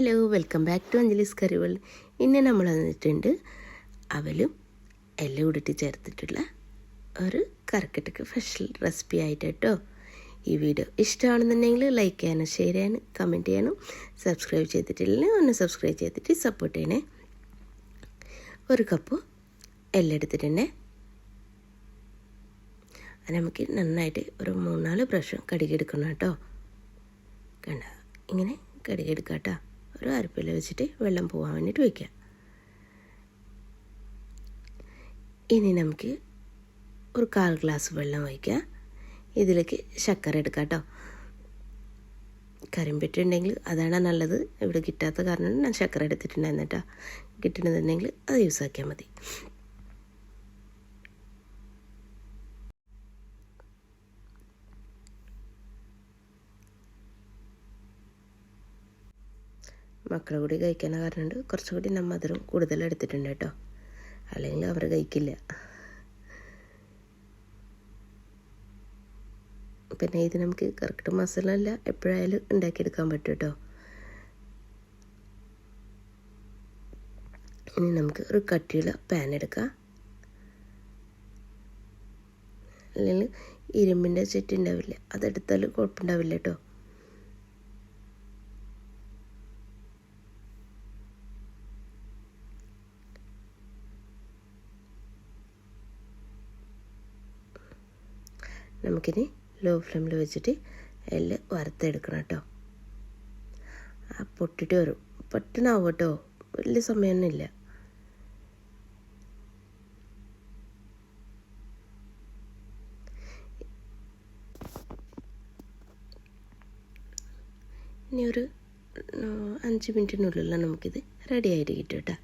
Hello welcome back to Anjali's curry world ഇന്ന് നമ്മൾ വന്നിട്ടുണ്ട് അവലും എല്ലാം കൂടിയിട്ട് ചേർത്തിട്ടുള്ള ഒരു കറക്കട്ടക്ക് സ്പെഷ്യൽ റെസിപ്പി ആയിട്ട് കേട്ടോ ഈ വീഡിയോ ഇഷ്ടമാണെന്നുണ്ടെങ്കിൽ ലൈക്ക് ചെയ്യാനും ഷെയർ ചെയ്യാനും കമന്റ് ചെയ്യാനും സബ്സ്ക്രൈബ് ചെയ്തിട്ടില്ലെങ്കിൽ ഒന്ന് സബ്സ്ക്രൈബ് ചെയ്തിട്ട് സപ്പോർട്ട് ചെയ്യണേ. ഒരു കപ്പ് എല്ലാം എടുത്തിട്ടുണ്ടേ. അത് നമുക്ക് നന്നായിട്ട് ഒരു മൂന്നാൽ പ്രാവശ്യം കടികെടുക്കണം കേട്ടോ. കണ്ട? ഇങ്ങനെ കടുകിയെടുക്കുക കേട്ടോ. ഒരു അരപ്പില വെച്ചിട്ട് വെള്ളം പോകാൻ വേണ്ടിയിട്ട് വയ്ക്കുക. ഇനി നമുക്ക് ഒരു കാൽ ഗ്ലാസ് വെള്ളം വയ്ക്കുക ഇതിലേക്ക് ശർക്കര എടുക്കാം കേട്ടോ. കരിമ്പിട്ടുണ്ടെങ്കിൽ അതാണ് നല്ലത്. ഇവിടെ കിട്ടാത്ത കാരണം ഞാൻ ശർക്കര എടുത്തിട്ടുണ്ടായിരുന്നു കേട്ടോ. കിട്ടണമെന്നുണ്ടെങ്കിൽ അത് യൂസ് ആക്കിയാൽ മതി. മക്കളെ കൂടി കഴിക്കാൻ കുറച്ചും കൂടി ഞാൻ മധുരം കൂടുതൽ എടുത്തിട്ടുണ്ട് കേട്ടോ. അല്ലെങ്കിൽ അവർ കഴിക്കില്ല. പിന്നെ ഇത് നമുക്ക് കറക്റ്റ് മസാല അല്ല എപ്പോഴായാലും ഉണ്ടാക്കിയെടുക്കാൻ പറ്റും കേട്ടോ. ഇനി നമുക്ക് ഒരു കട്ടിയുള്ള പാൻ എടുക്കാം. അല്ലെങ്കിൽ ഇരുമ്പിന്റെ ചെട്ടി ഉണ്ടാവില്ല അതെടുത്താൽ കുഴപ്പമുണ്ടാവില്ല കേട്ടോ. നമുക്കിനി ലോ ഫ്ലെയിമിൽ വെച്ചിട്ട് എല്ല് വറുത്തെടുക്കണം കേട്ടോ ആ പൊട്ടിട്ട് വരും. പെട്ടെന്നാവും കേട്ടോ വലിയ സമയമൊന്നുമില്ല. ഇനി ഒരു അഞ്ച് മിനിറ്റിനുള്ളിലാണ് നമുക്കിത് റെഡി ആയിട്ട് കിട്ടും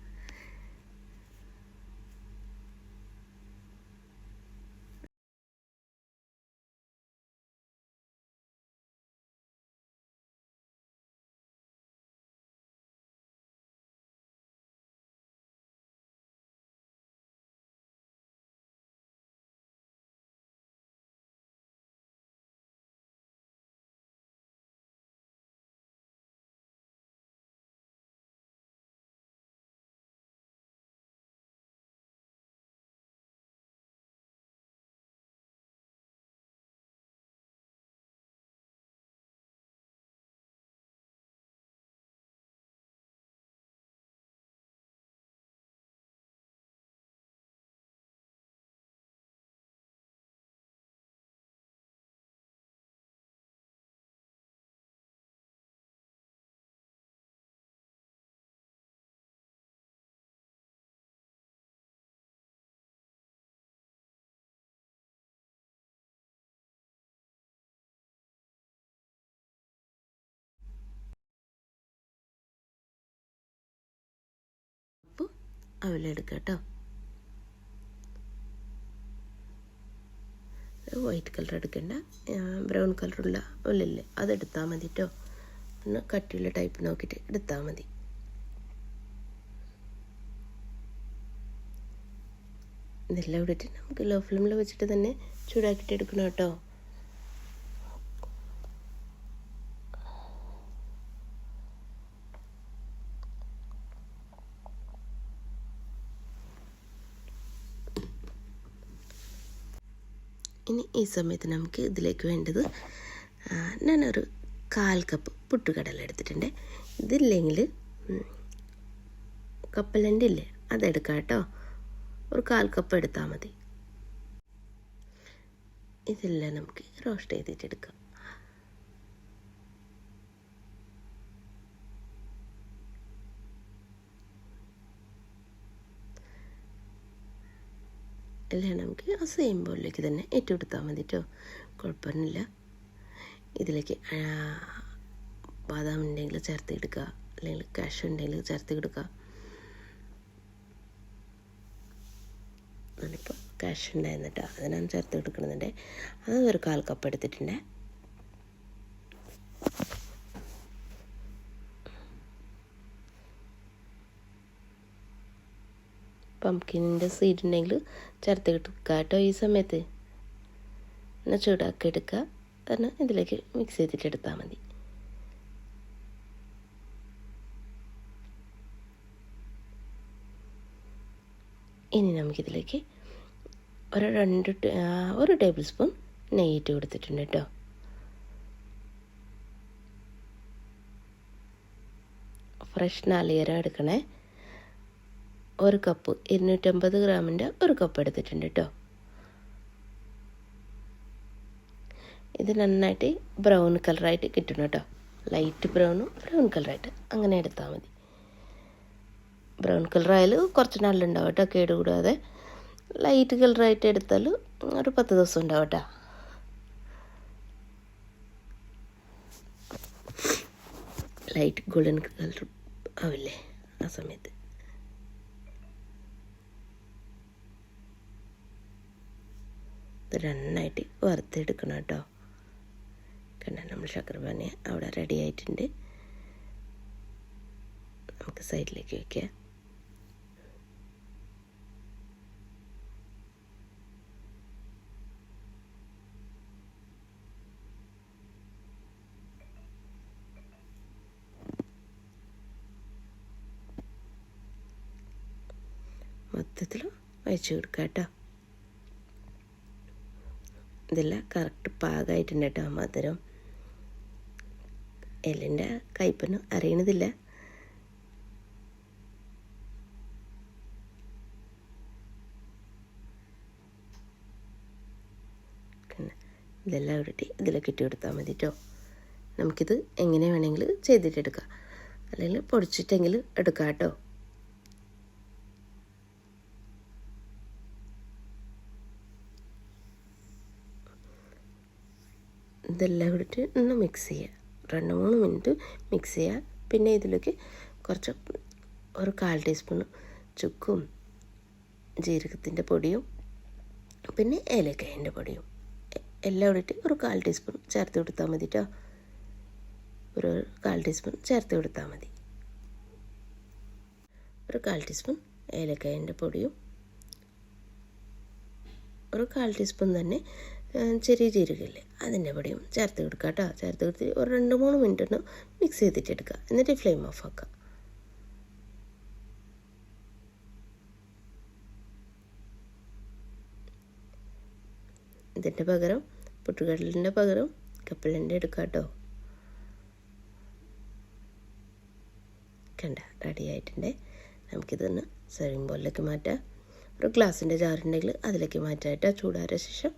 അവലെടുക്കുക കേട്ടോ വൈറ്റ് കളർ എടുക്കണ്ട. ബ്രൗൺ കളറുള്ള ഒല്ലില്ലേ അതെടുത്താൽ മതി കേട്ടോ ഒന്ന് കട്ടിയുള്ള ടൈപ്പ് നോക്കിയിട്ട് എടുത്താൽ മതി. ഇതെല്ലാം ഇവിടെ നമുക്ക് ലോ ഫ്ലെയിമിൽ വെച്ചിട്ട് തന്നെ ചൂടാക്കിയിട്ട് എടുക്കണം കേട്ടോ. ഇനി ഈ സമയത്ത് നമുക്ക് ഇതിലേക്ക് വേണ്ടത് ഞാനൊരു കാൽ കപ്പ് പുട്ടുകടല എടുത്തിട്ടുണ്ട്. ഇതില്ലെങ്കിൽ കപ്പലന്റെ ഇല്ലേ അതെടുക്കാം കേട്ടോ. ഒരു കാൽ കപ്പ് എടുത്താൽ മതി. ഇതെല്ലാം നമുക്ക് റോസ്റ്റ് ചെയ്തിട്ടെടുക്കാം എല്ലാം നമുക്ക് ആ സെയിം ബോളിലേക്ക് തന്നെ ഏറ്റെടുത്താൽ മതി കേട്ടോ കുഴപ്പമൊന്നുമില്ല. ഇതിലേക്ക് ബാദാം ഉണ്ടെങ്കിൽ ചേർത്ത് എടുക്കുക. അല്ലെങ്കിൽ കാഷ് ഉണ്ടെങ്കിൽ ചേർത്ത് കൊടുക്കുക ഞാനിപ്പോൾ കാഷ് ഉണ്ടായിരുന്നു കേട്ടോ അതിനാണ് ചേർത്ത് കൊടുക്കുന്നുണ്ട് അത് ഒരു കാൽ കപ്പ് എടുത്തിട്ടുണ്ട്. പംകിനിന്റെ സീഡ് ഉണ്ടെങ്കിൽ ചേർത്ത് കിട്ടുക കേട്ടോ ഈ സമയത്ത്? എന്നാൽ ചൂടാക്കി എടുക്കുക. തന്നെ ഇതിലേക്ക് മിക്സ് ചെയ്തിട്ട് എടുത്താൽ മതി. ഇനി നമുക്കിതിലേക്ക് ഒരു രണ്ട് ഒരു ടേബിൾ സ്പൂൺ നെയ്യ് കൊടുത്തിട്ടുണ്ട് കേട്ടോ. ഫ്രഷ് നാളികേരം എടുക്കണേ. ഒരു കപ്പ് ഇരുന്നൂറ്റമ്പത് ഗ്രാമിന്റെ ഒരു കപ്പ് എടുത്തിട്ടുണ്ട് കേട്ടോ. ഇത് നന്നായിട്ട് ബ്രൗൺ കളറായിട്ട് കിട്ടണം കേട്ടോ. ലൈറ്റ് ബ്രൗണും ബ്രൗൺ കളറായിട്ട്. അങ്ങനെ എടുത്താൽ മതി. ബ്രൗൺ കളറായാൽ കുറച്ച് നാളുണ്ടാവും കേട്ടോ കേടുകൂടാതെ. ലൈറ്റ് കളറായിട്ട് എടുത്താൽ ഒരു പത്ത് ദിവസം ഉണ്ടാവും ലൈറ്റ് ഗോൾഡൻ കളർ ആവില്ലേ ആ സമയത്ത്. ഇത് നന്നായിട്ട് വറുത്തെടുക്കണം കേട്ടോ. കണ്ട നമ്മൾ ശർക്കരപ്പാനി അവിടെ റെഡി ആയിട്ടുണ്ട്. നമുക്ക് സൈഡിലേക്ക് വയ്ക്കാം മൊത്തത്തിൽ വെച്ച് കൊടുക്കാം കേട്ടോ. ഇതെല്ലാം കറക്റ്റ് പാകമായിട്ടുണ്ട് കേട്ടോ മധുരം. എല്ലിന്റെ കയ്പൊന്നും അറിയണതില്ല. ഇതെല്ലാം ഇട്ടിട്ട് ഇതിലേക്ക് ഇട്ട് കൊടുത്താൽ മതി കേട്ടോ നമുക്കിത് എങ്ങനെ വേണമെങ്കിൽ ചെയ്തിട്ടെടുക്കാം. അല്ലെങ്കിൽ പൊടിച്ചിട്ടെങ്കിൽ എടുക്കാം കേട്ടോ ഇതെല്ലാം കൂടിയിട്ട് ഒന്ന് മിക്സ് ചെയ്യുക രണ്ട് മൂന്ന് മിനിറ്റ് മിക്സ് ചെയ്യുക പിന്നെ ഇതിലേക്ക് കുറച്ച് ഒരു കാൽ ടീസ്പൂൺ ചുക്കും ജീരകത്തിന്റെ പൊടിയും പിന്നെ ഏലക്കായന്റെ പൊടിയും എല്ലാം കൂടിയിട്ട് ഒരു കാൽ ടീസ്പൂൺ ചേർത്ത് കൊടുത്താൽ മതി കേട്ടോ ഒരു കാൽ ടീസ്പൂൺ ചേർത്ത് കൊടുത്താൽ മതി. ഒരു കാൽ ടീസ്പൂൺ ഏലക്കായന്റെ പൊടിയും ഒരു കാൽ ടീസ്പൂൺ തന്നെ ചെറിയ ജീരകമില്ലേ അതിന്റെ പൊടിയും ചേർത്ത് കൊടുക്കുക കേട്ടോ. ചേർത്ത് കൊടുത്ത് ഒരു രണ്ട് മൂന്ന് മിനിറ്റ് ഒന്ന് മിക്സ് ചെയ്തിട്ട് എടുക്കുക. എന്നിട്ട് ഫ്ലെയിം ഓഫ് ആക്കുക. ഇതിന്റെ പകരം പുട്ടുകടലിന്റെ പകരം കപ്പലിന്റെ എടുക്കുക കേട്ടോ. കണ്ട റെഡി ആയിട്ടുണ്ട്. നമുക്കിതൊന്ന് സെർവിങ് ബോളിലേക്ക് മാറ്റാം. ഒരു ഗ്ലാസിന്റെ ജാറുണ്ടെങ്കിൽ അതിലേക്ക് മാറ്റാം കേട്ടോ. ചൂടാറിയ ശേഷം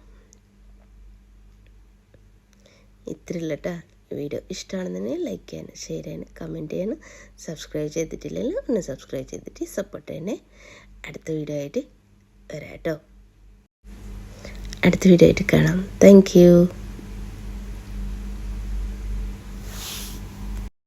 ഇത്രയില്ല കേട്ടോ വീഡിയോ ഇഷ്ടമാണെന്നുണ്ടെങ്കിൽ ലൈക്ക് ചെയ്യാനും ഷെയർ ചെയ്യാനും കമന്റ് ചെയ്യാനും സബ്സ്ക്രൈബ് ചെയ്തിട്ടില്ലെങ്കിൽ ഒന്ന് സബ്സ്ക്രൈബ് ചെയ്തിട്ട് സപ്പോർട്ട് ചെയ്യണേ. അടുത്ത വീഡിയോ ആയിട്ട് വരാം കേട്ടോ അടുത്ത വീഡിയോ ആയിട്ട് കാണാം. താങ്ക്